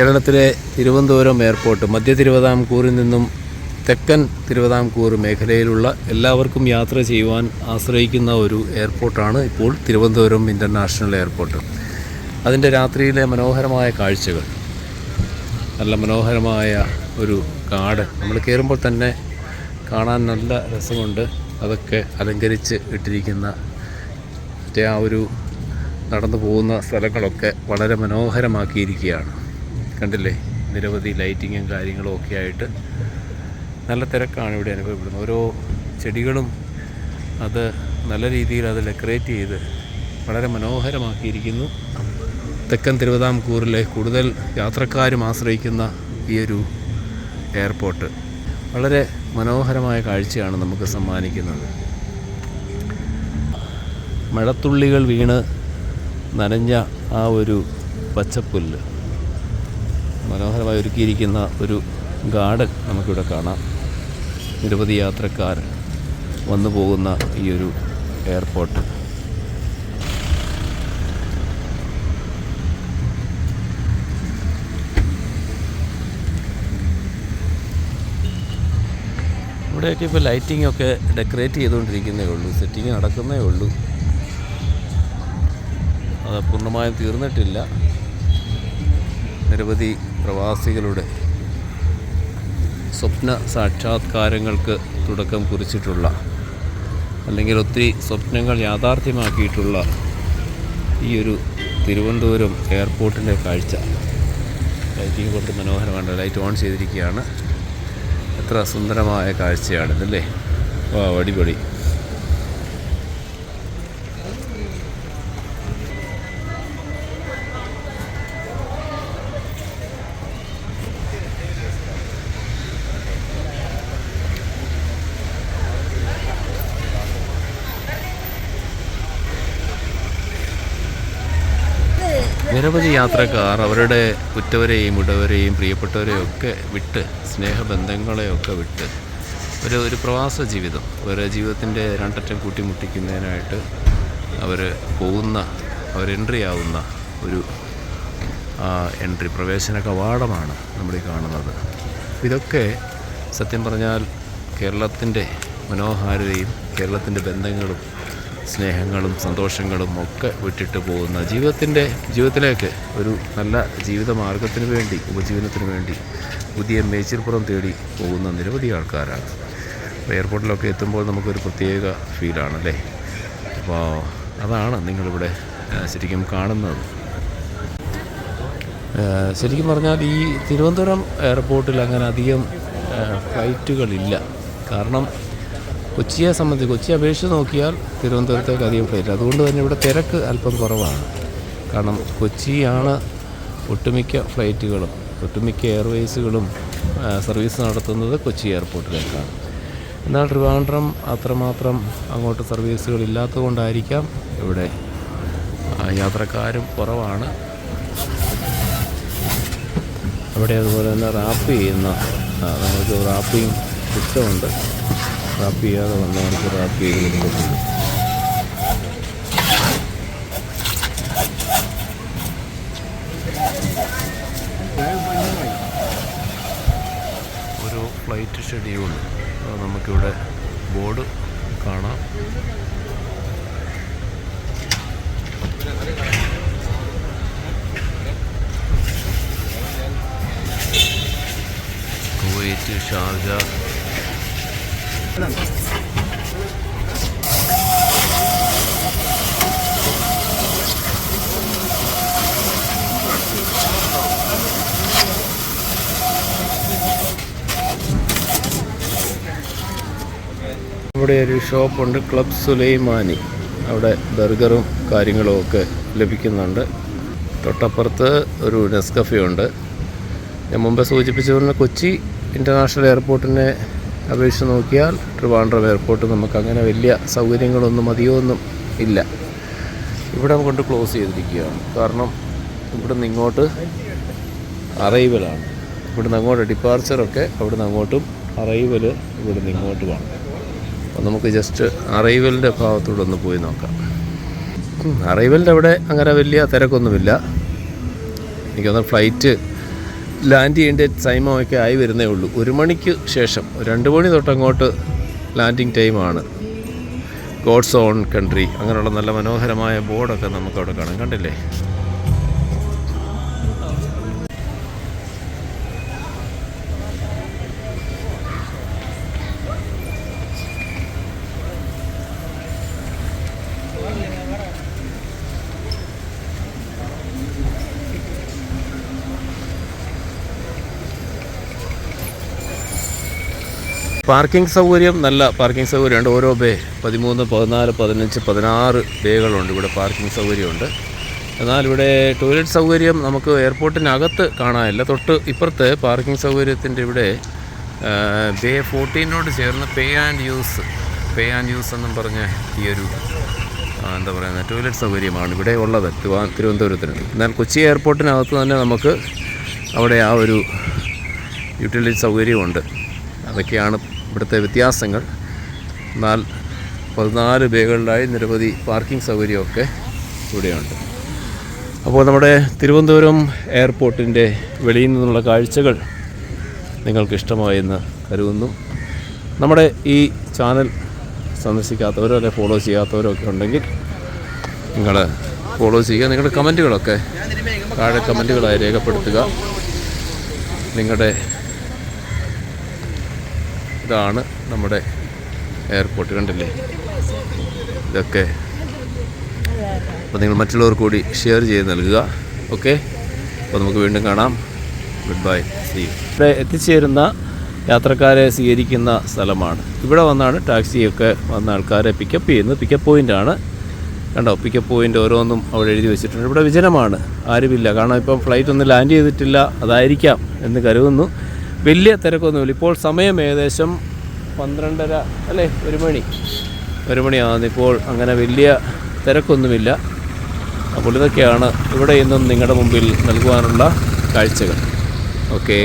കേരളത്തിലെ തിരുവനന്തപുരം എയർപോർട്ട് മധ്യ തിരുവിതാംകൂറിൽ നിന്നും തെക്കൻ തിരുവിതാംകൂർ മേഖലയിലുള്ള എല്ലാവർക്കും യാത്ര ചെയ്യുവാൻ ആശ്രയിക്കുന്ന ഒരു എയർപോർട്ടാണ് ഇപ്പോൾ തിരുവനന്തപുരം ഇന്റർനാഷണൽ എയർപോർട്ട്. അതിന്റെ രാത്രിയിലെ മനോഹരമായ കാഴ്ചകൾ നല്ല മനോഹരമായ ഒരു കാട്. നമ്മൾ കയറുമ്പോൾ തന്നെ കാണാൻ നല്ല രസമുണ്ട്. അതൊക്കെ അലങ്കരിച്ച് ഇട്ടിരിക്കുന്ന മറ്റേ ആ ഒരു നടന്നു പോകുന്ന സ്ഥലങ്ങളൊക്കെ വളരെ മനോഹരമാക്കിയിരിക്കുകയാണ്. കണ്ടില്ലേ? നിരവധി ലൈറ്റിങ്ങും കാര്യങ്ങളും ഒക്കെ ആയിട്ട് നല്ല തിരക്കാണ് ഇവിടെ അനുഭവപ്പെടുന്നത്. ഓരോ ചെടികളും അത് നല്ല രീതിയിൽ അത് ഡെക്കറേറ്റ് ചെയ്ത് വളരെ മനോഹരമാക്കിയിരിക്കുന്നു. തെക്കൻ തിരുവിതാംകൂറിലെ കൂടുതൽ യാത്രക്കാരും ആശ്രയിക്കുന്ന ഈ ഒരു എയർപോർട്ട് വളരെ മനോഹരമായ കാഴ്ചയാണ് നമുക്ക് സമ്മാനിക്കുന്നത്. മഴത്തുള്ളികൾ വീണ് നനഞ്ഞ ആ ഒരു പച്ചപ്പുല്ല്. മനോഹരമായി ഒരുക്കിയിരിക്കുന്ന ഒരു ഗാർഡൻ നമുക്കിവിടെ കാണാം. നിരവധി യാത്രക്കാർ വന്നു പോകുന്ന ഈ ഒരു എയർപോർട്ട്. ഇവിടെയൊക്കെ ഇപ്പോൾ ലൈറ്റിംഗ് ഒക്കെ ഡെക്കറേറ്റ് ചെയ്തുകൊണ്ടിരിക്കുന്നേ ഉള്ളൂ. സെറ്റിങ് നടക്കുന്നേ ഉള്ളൂ. അത് പൂർണമായും തീർന്നിട്ടില്ല. നിരവധി പ്രവാസികളുടെ സ്വപ്ന സാക്ഷാത്കാരങ്ങൾക്ക് തുടക്കം കുറിച്ചിട്ടുള്ള അല്ലെങ്കിൽ ഒത്തിരി സ്വപ്നങ്ങൾ യാഥാർത്ഥ്യമാക്കിയിട്ടുള്ള ഈ ഒരു തിരുവനന്തപുരം എയർപോർട്ടിന്റെ കാഴ്ച. ലൈറ്റിംഗ് കൊണ്ട് മനോഹരമാണ് ലൈറ്റ് ഓൺ ചെയ്തിരിക്കുകയാണ്. എത്ര സുന്ദരമായ കാഴ്ചയാണിതല്ലേ? വാ അടിപൊളി. നിരവധി യാത്രക്കാർ അവരുടെ ഉറ്റവരെയും ഉടവരെയും പ്രിയപ്പെട്ടവരെയും ഒക്കെ വിട്ട് സ്നേഹബന്ധങ്ങളെയൊക്കെ വിട്ട് ഒരു ഒരു പ്രവാസ ജീവിതം. ഒരു ജീവിതത്തിന്റെ രണ്ടറ്റം കൂട്ടിമുട്ടിക്കുന്നതിനായിട്ട് അവർ പോകുന്ന അവർ എൻട്രി ആവുന്ന ഒരു എൻട്രി പ്രവേശന കവാടമാണ് നമ്മൾ ഈ കാണുന്നത്. ഇതൊക്കെ സത്യം പറഞ്ഞാൽ കേരളത്തിന്റെ മനോഹാരിതയും കേരളത്തിന്റെ ബന്ധങ്ങളും സ്നേഹങ്ങളും സന്തോഷങ്ങളും ഒക്കെ വിട്ടിട്ട് പോകുന്ന ജീവിതത്തിന്റെ ജീവിതത്തിലേക്ക് ഒരു നല്ല ജീവിത മാർഗത്തിന് വേണ്ടി ഉപജീവനത്തിന് വേണ്ടി പുതിയ മേച്ചിൽപ്പുറം തേടി പോകുന്ന നിരവധി ആൾക്കാരാണ്. എയർപോർട്ടിലൊക്കെ എത്തുമ്പോൾ നമുക്കൊരു പ്രത്യേക ഫീലാണല്ലേ അപ്പോൾ അതാണ് നിങ്ങളിവിടെ ശരിക്കും കാണുന്നത്. ശരിക്കും പറഞ്ഞാൽ ഈ തിരുവനന്തപുരം എയർപോർട്ടിൽ അങ്ങനെ അധികം ഫ്ലൈറ്റുകളില്ല. കാരണം കൊച്ചിയെ സംബന്ധിച്ച് കൊച്ചി അപേക്ഷിച്ച് നോക്കിയാൽ തിരുവനന്തപുരത്തേക്ക് അധികം ഫ്ലൈറ്റ് അതുകൊണ്ട് തന്നെ ഇവിടെ തിരക്ക് അല്പം കുറവാണ്. കാരണം കൊച്ചിയാണ് ഒട്ടുമിക്ക ഫ്ലൈറ്റുകളും ഒട്ടുമിക്ക എയർവേസുകളും സർവീസ് നടത്തുന്നത് കൊച്ചി എയർപോർട്ടിലേക്കാണ്. എന്നാൽ ട്രിവാൻഡ്രം അത്രമാത്രം അങ്ങോട്ട് സർവീസുകൾ ഇല്ലാത്തതുകൊണ്ടായിരിക്കാം ഇവിടെ യാത്രക്കാരും കുറവാണ്. അവിടെ അതുപോലെ തന്നെ റാപ്പ് ചെയ്യുന്ന നമുക്ക് റാപ്പിംഗ് സിസ്റ്റമുണ്ട് റാപ്പ് ചെയ്യാതെ വന്നവർക്ക് റാപ്പ് ചെയ്ത് കൊടുക്കുന്നുണ്ട് ഒരു ഫ്ലൈറ്റ് ഷെഡ്യൂൾ നമുക്കിവിടെ ബോർഡ് കാണാം. ഷാർജ ഇവിടെ ഒരു ഷോപ്പുണ്ട് ക്ലബ് സുലൈമാനി. അവിടെ ബർഗറും കാര്യങ്ങളും ഒക്കെ ലഭിക്കുന്നുണ്ട്. തൊട്ടപ്പുറത്ത് ഒരു നെസ്കഫെ ഉണ്ട്. ഞാൻ മുമ്പ് സൂചിപ്പിച്ചതുപോലെ കൊച്ചി ഇന്റർനാഷണൽ എയർപോർട്ടിനെ അപേക്ഷിച്ച് നോക്കിയാൽ ട്രിവാൻഡ്രം എയർപോർട്ട് നമുക്ക് അങ്ങനെ വലിയ സൗകര്യങ്ങളൊന്നും അധികമൊന്നും ഇല്ല. ഇവിടെ കൊണ്ട് ക്ലോസ് ചെയ്തിരിക്കുകയാണ്. കാരണം ഇവിടെ നിന്ന് ഇങ്ങോട്ട് അറൈവലാണ് ഇവിടുന്ന് അങ്ങോട്ട് ഡിപ്പാർച്ചറൊക്കെ അവിടുന്ന് അങ്ങോട്ടും അറൈവൽ ഇവിടുന്ന് ഇങ്ങോട്ടുമാണ് അപ്പോൾ നമുക്ക് ജസ്റ്റ് അറൈവലിന്റെ ഭാഗത്തൂടെ ഒന്ന് പോയി നോക്കാം. അറൈവലിന്റെ അവിടെ അങ്ങനെ വലിയ തിരക്കൊന്നുമില്ല. എനിക്കൊന്ന് ഫ്ലൈറ്റ് ലാൻഡ് ചെയ്യേണ്ട ടൈമൊക്കെ ആയി വരുന്നേ ഉള്ളൂ. ഒരു മണിക്ക് ശേഷം രണ്ട് മണി തൊട്ടങ്ങോട്ട് ലാൻഡിങ് ടൈമാണ്. ഗോഡ്സ് ഓൺ കൺട്രി അങ്ങനെയുള്ള നല്ല മനോഹരമായ ബോർഡൊക്കെ നമുക്ക് അവിടെ കാണാം. കണ്ടില്ലേ? പാർക്കിംഗ് സൗകര്യം നല്ല പാർക്കിംഗ് സൗകര്യമുണ്ട്. ഓരോ ബേ പതിമൂന്ന് പതിനാല് പതിനഞ്ച് പതിനാറ് ബേകളുണ്ട്. ഇവിടെ പാർക്കിംഗ് സൗകര്യമുണ്ട്. എന്നാൽ ഇവിടെ ടോയ്ലറ്റ് സൗകര്യം നമുക്ക് എയർപോർട്ടിനകത്ത് കാണാനില്ല. തൊട്ട് ഇപ്പുറത്ത് പാർക്കിംഗ് സൗകര്യത്തിന്റെ ഇവിടെ ബേ ഫോർട്ടീനോട് ചേർന്ന് pay and use pay and use എന്നും പറഞ്ഞ ഈ ഒരു എന്താ പറയുന്നത് ടോയ്ലറ്റ് സൗകര്യമാണ് ഇവിടെ ഉള്ളത് തിരുവാ തിരുവനന്തപുരത്തിന്. എന്നാൽ കൊച്ചി എയർപോർട്ടിനകത്ത് തന്നെ നമുക്ക് അവിടെ ആ ഒരു യൂട്ടിലിറ്റി സൗകര്യമുണ്ട്. അതൊക്കെയാണ് ഇവിടുത്തെ വ്യത്യാസങ്ങൾ. എന്നാൽ പതിനാല് ബേകളിലായി നിരവധി പാർക്കിംഗ് സൗകര്യമൊക്കെ ഇവിടെയുണ്ട്. അപ്പോൾ നമ്മുടെ തിരുവനന്തപുരം എയർപോർട്ടിന്റെ വെളിയിൽ നിന്നുള്ള കാഴ്ചകൾ നിങ്ങൾക്ക് ഇഷ്ടമായെന്ന് കരുതുന്നു. നമ്മുടെ ഈ ചാനൽ സന്ദർശിക്കാത്തവരോ അല്ലെങ്കിൽ ഫോളോ ചെയ്യാത്തവരോ ഒക്കെ ഉണ്ടെങ്കിൽ നിങ്ങൾ ഫോളോ ചെയ്യുക. നിങ്ങളുടെ കമന്റുകളൊക്കെ താഴെ കമന്റുകളായി രേഖപ്പെടുത്തുക. നിങ്ങളുടെ ഇതാണ് നമ്മുടെ എയർപോർട്ട് കണ്ടില്ലേ? ഇതൊക്കെ. അപ്പോൾ നിങ്ങൾ മറ്റുള്ളവർ കൂടി ഷെയർ ചെയ്ത് നൽകുക. ഓക്കെ? അപ്പോൾ നമുക്ക് വീണ്ടും കാണാം. Good bye. സീ ഇവിടെ എത്തിച്ചേരുന്ന യാത്രക്കാരെ സ്വീകരിക്കുന്ന സ്ഥലമാണ്. ഇവിടെ വന്നാണ് ടാക്സിയൊക്കെ വന്ന ആൾക്കാരെ പിക്കപ്പ് ചെയ്യുന്നത്. പിക്കപ്പ് പോയിന്റാണ് കണ്ടോ? പിക്കപ്പ് പോയിന്റ് ഓരോന്നും അവിടെ എഴുതി വെച്ചിട്ടുണ്ട്. ഇവിടെ വിജനമാണ്. ആരുമില്ല. കാരണം ഇപ്പം ഫ്ലൈറ്റ് ഒന്നും ലാൻഡ് ചെയ്തിട്ടില്ല. അതായിരിക്കാം എന്ന് കരുതുന്നു. വലിയ തിരക്കൊന്നുമില്ല. ഇപ്പോൾ സമയം ഏകദേശം പന്ത്രണ്ടര അല്ലേ ഒരു മണി. ഒരു മണിയാകുന്നു ഇപ്പോൾ അങ്ങനെ വലിയ തിരക്കൊന്നുമില്ല. അപ്പോൾ ഇതൊക്കെയാണ് ഇവിടെ ഇന്നും നിങ്ങളുടെ മുമ്പിൽ നൽകുവാനുള്ള കാഴ്ചകൾ. ഓക്കെ.